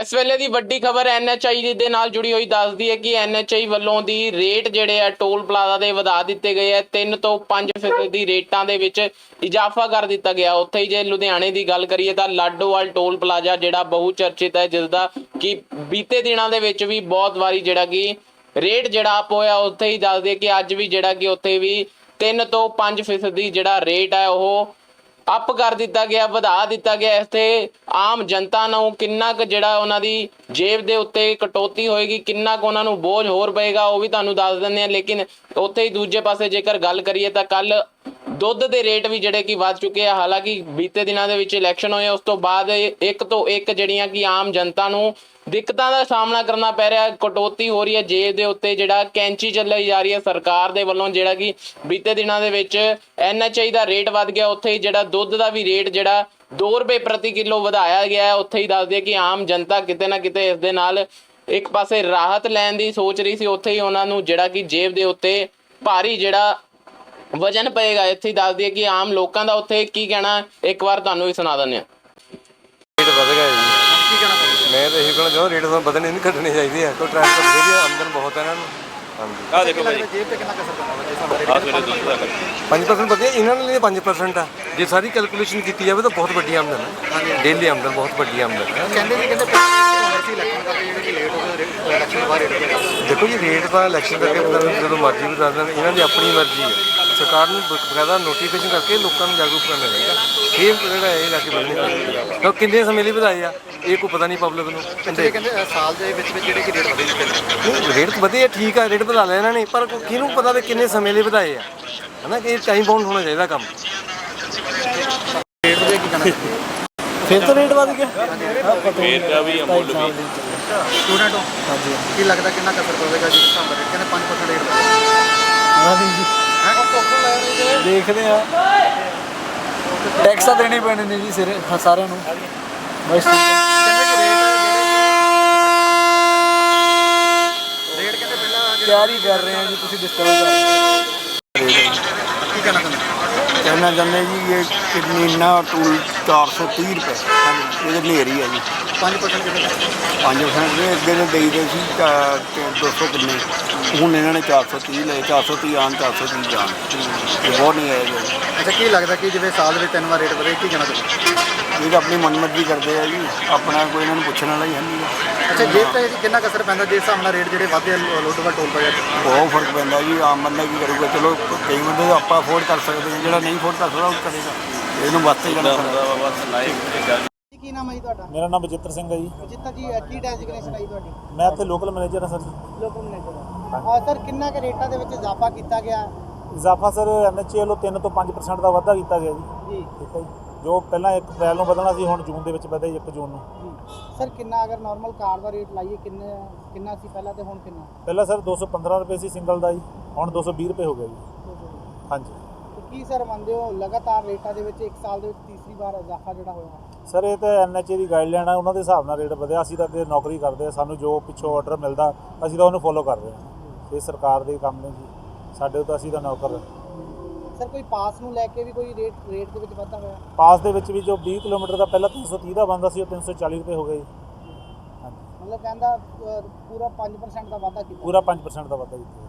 ਇਸ ਵੇਲੇ ਦੀ ਵੱਡੀ ਖਬਰ ਐਨਐਚਆਈ ਦੇ ਨਾਲ ਜੁੜੀ ਹੋਈ ਦੱਸਦੀ ਹੈ ਕਿ ਐਨਐਚਆਈ ਵੱਲੋਂ ਦੀ ਰੇਟ ਜਿਹੜੇ ਆ ਟੋਲ ਪਲਾਜ਼ਾ ਦੇ ਵਧਾ ਦਿੱਤੇ ਗਏ ਆ। 3 ਤੋਂ 5% ਦੀ ਰੇਟਾਂ ਦੇ ਵਿੱਚ ਇਜ਼ਾਫਾ ਕਰ ਦਿੱਤਾ ਗਿਆ। ਉੱਥੇ ਹੀ ਜੇ ਲੁਧਿਆਣੇ ਦੀ ਗੱਲ ਕਰੀਏ ਤਾਂ ਲਾਡੋਵਾਲ ਟੋਲ ਪਲਾਜ਼ਾ ਜਿਹੜਾ ਬਹੁ ਚਰਚਿਤ ਹੈ ਜਿਸ ਦਾ ਕਿ ਬੀਤੇ ਦਿਨਾਂ ਦੇ ਵਿੱਚ ਵੀ ਬਹੁਤ ਵਾਰੀ ਜਿਹੜਾ ਕਿ ਰੇਟ ਜਿਹੜਾ ਆਪ ਹੋਇਆ, ਉੱਥੇ ਹੀ ਦੱਸਦੇ ਕਿ ਅੱਜ ਵੀ ਜਿਹੜਾ ਕਿ ਉੱਥੇ ਵੀ 3 ਤੋਂ 5% ਦੀ ਜਿਹੜਾ ਰੇਟ ਹੈ, ਉਹ ਅਪ ਕਰ ਦਿੱਤਾ ਗਿਆ, ਵਧਾ ਦਿੱਤਾ ਗਿਆ, ਇੱਥੇ ਆਮ ਜਨਤਾ ਨੂੰ ਕਿੰਨਾ ਕੁ ਜਿਹੜਾ ਉਹਨਾਂ ਦੀ ਜੇਬ ਦੇ ਉੱਤੇ ਕਟੌਤੀ ਹੋਏਗੀ, ਕਿੰਨਾ ਕੁ ਉਹਨਾਂ ਨੂੰ ਬੋਝ ਹੋਰ ਪਏਗਾ, ਉਹ ਵੀ ਤੁਹਾਨੂੰ ਦੱਸ ਦਿੰਦੇ ਆ ਲੇਕਿਨ ਉੱਥੇ ਹੀ ਦੂਜੇ ਪਾਸੇ ਜੇਕਰ ਗੱਲ ਕਰੀਏ ਤਾਂ ਕੱਲ ਦੁੱਧ ਦੇ ਰੇਟ ਵੀ ਜਿਹੜੇ ਕਿ ਵੱਧ ਚੁੱਕੇ ਆ, ਹਾਲਾਂਕਿ ਬੀਤੇ ਦਿਨਾਂ ਦੇ ਵਿੱਚ ਇਲੈਕਸ਼ਨ ਹੋਏ, ਉਸ ਤੋਂ ਬਾਅਦ ਇੱਕ ਤੋਂ ਇੱਕ ਜਿਹੜੀਆਂ ਕਿ ਆਮ ਜਨਤਾ ਨੂੰ ਦਿੱਕਤਾਂ ਦਾ ਸਾਹਮਣਾ ਕਰਨਾ ਪੈ ਰਿਹਾ, ਕਟੌਤੀ ਹੋ ਰਹੀ ਹੈ ਜੇਬ ਦੇ ਉੱਤੇ, ਜਿਹੜਾ ਕੈਂਚੀ ਚੱਲਾਈ ਜਾ ਰਹੀ ਹੈ ਸਰਕਾਰ ਦੇ ਵੱਲੋਂ, ਜਿਹੜਾ ਕਿ ਬੀਤੇ ਦਿਨਾਂ ਦੇ ਵਿੱਚ ਐਨਐਚਆਈ ਦਾ ਰੇਟ ਵੱਧ ਗਿਆ, ਉੱਥੇ ਹੀ ਜਿਹੜਾ ਦੁੱਧ ਦਾ ਵੀ ਰੇਟ ਜਿਹੜਾ 2 ਰੁਪਏ ਪ੍ਰਤੀ ਕਿਲੋ ਵਧਾਇਆ ਗਿਆ ਹੈ, ਉੱਥੇ ਹੀ ਦੱਸਦੇ ਕਿ ਆਮ ਜਨਤਾ ਕਿਤੇ ਨਾ ਕਿਤੇ ਇਸ ਦੇ ਨਾਲ ਇੱਕ ਪਾਸੇ ਰਾਹਤ ਲੈਣ ਦੀ ਸੋਚ ਰਹੀ ਸੀ, ਉੱਥੇ ਹੀ ਉਹਨਾਂ ਨੂੰ ਜਿਹੜਾ ਕਿ ਜੇਬ ਦੇ ਉੱਤੇ ਭਾਰੀ ਜਿਹੜਾ ਵਜਨ ਪਏਗਾ। ਇੱਥੇ ਹੀ ਦੱਸ ਦਈਏ ਕਿ ਆਮ ਲੋਕਾਂ ਦਾ ਉੱਥੇ ਕੀ ਕਹਿਣਾ ਇੱਕ ਵਾਰ ਤੁਹਾਨੂੰ ਵੀ ਸੁਣਾ ਦਿੰਦੇ ਹਾਂ। ਰੇਟ ਵਧ ਗਿਆ ਜੀ। ਕੀ ਕਹਿਣਾ ਚਾਹੁੰਦੇ ਮੈਂ ਤਾਂ ਇਹੀ ਕਹਿਣਾ ਚਾਹੁੰਦਾ ਰੇਟ ਤਾਂ ਵਧਣੇ ਨਹੀਂ ਘਟਣੇ ਚਾਹੀਦੇ ਆ। ਕੋਈ ਟ੍ਰੈਫਿਕ ਵਧੀ ਹੈ ਆਮਦਨ ਬਹੁਤ ਹੈ ਇਹਨਾਂ ਨੂੰ। ਹਾਂਜੀ। ਆ ਦੇਖੋ ਭਾਈ ਜੇਬ ਤੇ ਕਿੰਨਾ ਕਸਰ ਪੈਂਦਾ ਵਾ? ਜੇ ਸਾਡੇ ਆ ਸਵੇਰੇ ਦੁੱਧ ਦਾ ਲੱਗ। 5% ਵਧੀਆ ਇਹਨਾਂ ਲਈ 5% ਆ। ਜੇ ਸਾਰੀ ਕੈਲਕੂਲੇਸ਼ਨ ਕੀਤੀ ਜਾਵੇ ਤਾਂ ਬਹੁਤ ਵੱਡੀ ਆਮਦਨ ਹੈ ਡੇਲੀ ਆਮਦਨ ਬਹੁਤ ਵੱਡੀ ਆਮਦਨ ਹੈ ਕਹਿੰਦੇ ਜੀ ਕਹਿੰਦੇ ਪਹਿਲਾਂ ਸੀ ਇਲੈਕਸ਼ਨ ਕਰਕੇ ਜਿਹੜੇ ਕਿ ਲੇਟ ਹੋ ਗਏ ਇਲੈਕਸ਼ਨ ਬਾਅਦ ਰੇਟ ਵਧਿਆ ਦੇਖੋ ਜੀ ਰੇਟ ਤਾਂ ਇਲੈਕਸ਼ਨ ਕਰਕੇ ਬਦਲਣ ਜਦੋਂ ਮਰਜ਼ੀ ਬਦਲ ਦੇਣ ਇਹਨਾਂ ਦੀ ਆਪਣੀ ਮਰਜ਼ੀ ਹੈ ਸਰਕਾਰ ਨੂੰ ਬਕਾਇਦਾ ਨੋਟੀਫਿਕੇਸ਼ਨ ਕਰਕੇ ਲੋਕਾਂ ਨੂੰ ਜਾਗਰੂਕ ਕਰਨਾ ਚਾਹੀਦਾ। ਇਹ ਜਿਹੜਾ ਇਹ ਲਾ ਕੇ ਬਦਲਣੀ ਚਾਹੀਦੀ ਹੈ ਕਿੰਨੇ ਸਮੇਂ ਲਈ ਵਧਾਏ ਆ? ਇਹ ਕੋਈ ਪਤਾ ਨਹੀਂ ਪਬਲਿਕ ਨੂੰ। ਕਹਿੰਦੇ ਸਾਲ ਦੇ ਵਿੱਚ ਵਿੱਚ ਜਿਹੜੇ ਕਿ ਰੇਟ ਵਧੇ ਨੇ ਰੇਟ ਵਧੇ ਆ, ਠੀਕ ਆ ਰੇਟ ਵਧਾ ਲਿਆ ਇਹਨਾਂ ਨੇ ਪਰ ਕਿਹਨੂੰ ਪਤਾ ਵੀ ਕਿੰਨੇ ਸਮੇਂ ਲਈ ਵਧਾਏ ਆ? ਹਨਾ ਕਿ ਟਾਈਮ ਬਾਉਂਡ ਹੋਣਾ ਚਾਹੀਦਾ ਕੰਮ। ਰੇਟ ਵਧੇ ਕੀ ਕਹਿਣਾ ਫਿਰ ਤਾਂ ਰੇਟ ਵੱਧ ਗਿਆ। ਫੇਰ ਦਾ ਵੀ ਅਮੁੱਲ ਵੀ ਸਟੂਡੈਂਟ ਹੋ। ਹਾਂਜੀ। ਕੀ ਲੱਗਦਾ ਕਿੰਨਾ ਕਸਰ ਪਵੇਗਾ ਜੀ ਹਿਸਾਬ ਰੇਟ ਕਹਿੰਦੇ 5% ਰੇਟ ਵਧੇ ਹਾਂਜੀ ਜੀ ਦੇਖਦੇ ਆ। ਟੈਕਸ ਦੇਣੇ ਪੈਣੇ ਨੇ ਜੀ ਸਿਰੇ ਸਾਰਿਆਂ ਨੂੰ। ਬਸ ਰੇਟ ਤਿਆਰ ਹੀ ਕਰ ਰਹੇ ਆ ਜੀ, ਤੁਸੀਂ ਡਿਸਕਵਰ ਕਰ ਰਹੇ ਹੋ। ਕੀ ਕਹਿਣਾ ਚਾਹੁੰਦੇ ਕਹਿਣਾ ਚਾਹੁੰਦੇ ਜੀ ਇਹ ਕਿੰਨੀ ਨਾ ਟੂਲ 430 ਰੁਪਏ। ਇਹ ਤਾਂ ਹਨੇਰੀ ਹੈ ਜੀ। 5% ਕਿੰਨੇ 5% ਦੇ ਅੱਗੇ ਦੇ ਦੇਈਦੇ ਸੀ ਤਾਂ ਤੇ 200 ਕਿੰਨੇ। ਹੁਣ ਇਹਨਾਂ ਨੇ 430 ਲਏ 430 ਆਣ 430 ਜਾਣ। ਇਹ ਬਹੁਤ ਨਹੀਂ ਆਇਆ ਜੀ। ਅੱਛਾ ਕੀ ਲੱਗਦਾ ਕਿ ਜਿਵੇਂ ਸਾਲ ਦੇ ਵਿੱਚ ਤਿੰਨ ਵਾਰ ਰੇਟ ਵਧੇ ਕੀ ਕਹਿਣਾ ਚਾਹੁੰਦੇ ਇਹ ਤਾਂ ਆਪਣੀ ਮਨਮਰਜ਼ੀ ਕਰਦੇ ਆ ਜੀ। ਆਪਣਾ ਕੋਈ ਇਹਨਾਂ ਨੂੰ ਪੁੱਛਣ ਵਾਲਾ ਹੀ ਹੈ ਨਹੀਂ। ਅੱਛਾ ਜੇਬ ਤੇ ਕਿੰਨਾ ਕਸਰ ਪੈਂਦਾ? ਜਿਸ ਹਿਸਾਬ ਨਾਲ ਰੇਟ ਜਿਹੜੇ ਵਧੇ ਲੋਡੋਵਾ ਟੋਲ ਪਏ ਬਹੁਤ ਫ਼ਰਕ ਪੈਂਦਾ ਜੀ। ਆਮ ਬੰਦਾ ਕੀ ਕਰੂਗਾ ਚਲੋ ਕਈ ਬੰਦੇ ਤਾਂ ਆਪਾਂ ਅਫੋਰਡ ਕਰ ਸਕਦੇ ਹਾਂ। ਜਿਹੜਾ ਨਹੀਂ ਅਫੋਰਡ ਕਰ ਸਕਦਾ ਉਹ ਕਰੇਗਾ। ਇਹਨੂੰ ਵਾਸਤੇ ਕਰਨਾ ਪੈਂਦਾ। ਬਸ ਲਾਈਵ ਤੇ ਗੱਲ। ਕੀ ਨਾਮ ਹੈ ਜੀ ਤੁਹਾਡਾ? ਮੇਰਾ ਨਾਮ ਬਜਿੱਤਰ ਸਿੰਘ ਹੈ ਜੀ। ਜਿੱਤਾ ਜੀ ਕੀ ਡੈਜ਼ਿਗਨੇਸ਼ਨ ਆਈ ਤੁਹਾਡੀ? ਮੈਂ ਤੇ ਲੋਕਲ ਮੈਨੇਜਰ ਹਾਂ ਸਰ। ਜੀ ਲੋਕਲ ਮੈਨੇਜਰ ਹਾਂ ਸਰ ਕਿੰਨਾ ਕੁ ਰੇਟਾਂ ਦੇ ਵਿੱਚ ਇਜ਼ਾਫਾ ਕੀਤਾ ਗਿਆ? ਇਜ਼ਾਫਾ ਸਰ ਐਨਐਚਏ ਵੱਲੋਂ 3 ਤੋਂ 5% ਦਾ ਵਾਧਾ ਕੀਤਾ ਗਿਆ ਜੀ। ਜੀ। ਠੀਕ ਹੈ ਜੀ। ਜੋ ਪਹਿਲਾਂ 1 ਅਪ੍ਰੈਲ ਨੂੰ ਵਧਣਾ ਸੀ ਹੁਣ ਜੂਨ ਦੇ ਵਿੱਚ ਵਧਿਆ ਜੀ 1 ਜੂਨ ਨੂੰ। ਸਰ ਕਿੰਨਾ ਅਗਰ ਨਾਰਮਲ ਕਾਰ ਦਾ ਰੇਟ ਲਾਈਏ ਕਿੰਨੇ ਕਿੰਨਾ ਸੀ ਪਹਿਲਾਂ ਤੇ ਹੁਣ ਕਿੰਨਾ? ਪਹਿਲਾਂ ਸਰ 215 ਰੁਪਏ ਸੀ ਸਿੰਗਲ ਦਾ ਜੀ ਹੁਣ 220 ਰੁਪਏ ਹੋ ਗਿਆ ਜੀ। ਹਾਂਜੀ। ਤੇ ਕੀ ਸਰ ਮੰਨਦੇ ਹੋ ਲਗਾਤਾਰ ਰੇਟਾਂ ਦੇ ਵਿੱਚ ਇੱਕ ਸਾਲ ਦੇ ਵਿੱਚ ਤੀਸਰੀ ਵਾਰ ਇਜ਼ਾਫਾ ਜਿਹੜਾ ਹੋਇਆ? ਸਰ ਇਹ ਤਾਂ ਐਨਐਚਏ ਦੀ ਗਾਈਡਲਾਈਨ ਆ ਉਹਨਾਂ ਦੇ ਹਿਸਾਬ ਨਾਲ ਰੇਟ ਵਧਿਆ। ਅਸੀਂ ਤਾਂ ਅੱਗੇ ਨੌਕਰੀ ਕਰਦੇ ਆ ਸਾਨੂੰ ਜੋ ਪਿੱਛੋਂ ਆਰਡਰ ਮਿਲਦਾ ਅਸੀਂ ਤਾਂ ਉਹਨੂੰ ਫੋਲੋ ਕਰ ਰਹੇ ਹਾਂ ਇਹ ਸਰਕਾਰ ਦੇ ਕੰਮ ਨੇ ਜੀ। ਸਾਡੇ ਤਾਂ ਅਸੀਂ ਤਾਂ ਨੌਕਰ। ਸਰ ਕੋਈ ਪਾਸ ਨੂੰ ਲੈ ਕੇ ਵੀ ਕੋਈ ਰੇਟ ਰੇਟ ਦੇ ਵਿੱਚ ਵਾਧਾ ਹੋਇਆ? ਪਾਸ ਦੇ ਵਿੱਚ ਵੀ ਜੋ 20 ਕਿਲੋਮੀਟਰ ਦਾ ਪਹਿਲਾਂ 330 ਦਾ ਬੰਦਾ ਸੀ ਉਹ 340 ਰੁਪਏ ਹੋ ਗਿਆ ਜੀ ਮਤਲਬ ਕਹਿੰਦਾ ਪੂਰਾ 5% ਦਾ ਵਾਧਾ ਕੀਤਾ। ਪੂਰਾ 5% ਦਾ ਵਾਧਾ ਕੀਤਾ।